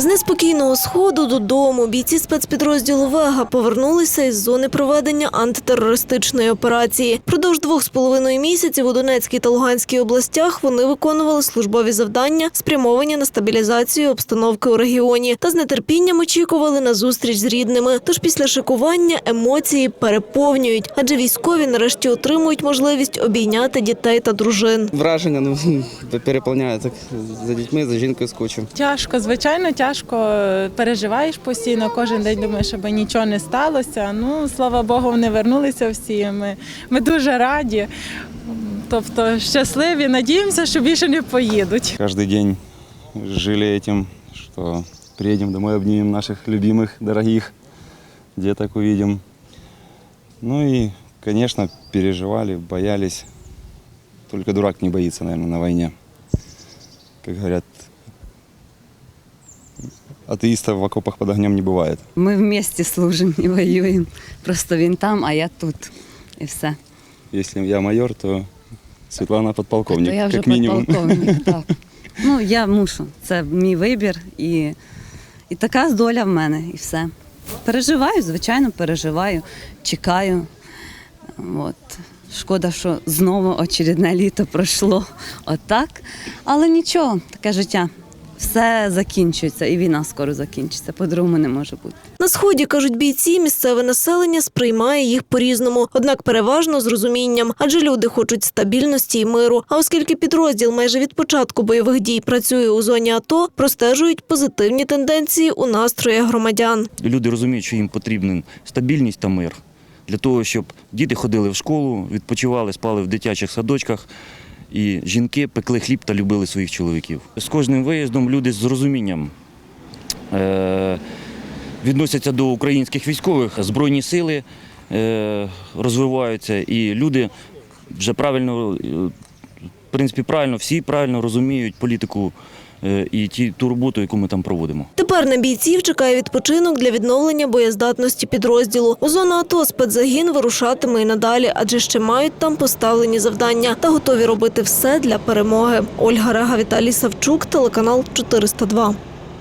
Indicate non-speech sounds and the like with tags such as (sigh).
З неспокійного сходу додому бійці спецпідрозділу Вега повернулися із зони проведення антитерористичної операції. Продовж двох з половиною місяців у Донецькій та Луганській областях вони виконували службові завдання, спрямовані на стабілізацію обстановки у регіоні, та з нетерпінням очікували на зустріч з рідними. Тож після шикування емоції переповнюють, адже військові нарешті отримують можливість обійняти дітей та дружин. Враження ну, переповняє так за дітьми, за жінкою скучу. Тяжко, звичайно, тяжко Переживаєш постійно, кожен день думаєш, щоб нічого не сталося. Ну, слава Богу, вони вернулися всі. Ми, ми дуже раді. Тобто щасливі, надіємося, що більше не поїдуть. Каждый день жили этим, что приедем домой, обнимем наших любимых, дорогих, деток увидим. Ну и, конечно, переживали, боялись. Только дурак не боится, наверное, на войне. Как говорят, атеистов в окопах под огнем не бывает. Ми вместе служимо і (laughs) воюємо. Просто він там, а я тут. І все. Если я майор, то Светлана подполковник, То я вже как минимум. підполковник. (laughs) Так. Ну, я мушу. Це мій вибір і, і така доля в мене, і все. Переживаю, звичайно, переживаю, чекаю. От. Шкода, що знову очередне літо пройшло отак. Але нічого, таке життя. Все закінчується, і війна скоро закінчиться. По-другому не може бути. На сході кажуть бійці, місцеве населення сприймає їх по-різному, однак переважно з розумінням, адже люди хочуть стабільності і миру. А оскільки підрозділ майже від початку бойових дій працює у зоні АТО, простежують позитивні тенденції у настроях громадян. Люди розуміють, що їм потрібна стабільність та мир для того, щоб діти ходили в школу, відпочивали, спали в дитячих садочках. І жінки пекли хліб та любили своїх чоловіків. З кожним виїздом люди з розумінням е- відносяться до українських військових, збройні сили е- розвиваються, і люди вже правильно, е, принципі, правильно, всі правильно розуміють політику е- і ті, ту роботу, яку ми там проводимо. Тепер на бійців чекає відпочинок для відновлення боєздатності підрозділу. У зону АТО спецзагін вирушатиме і надалі, адже ще мають там поставлені завдання та готові робити все для перемоги. Ольга Рега, Віталій Савчук, телеканал 402.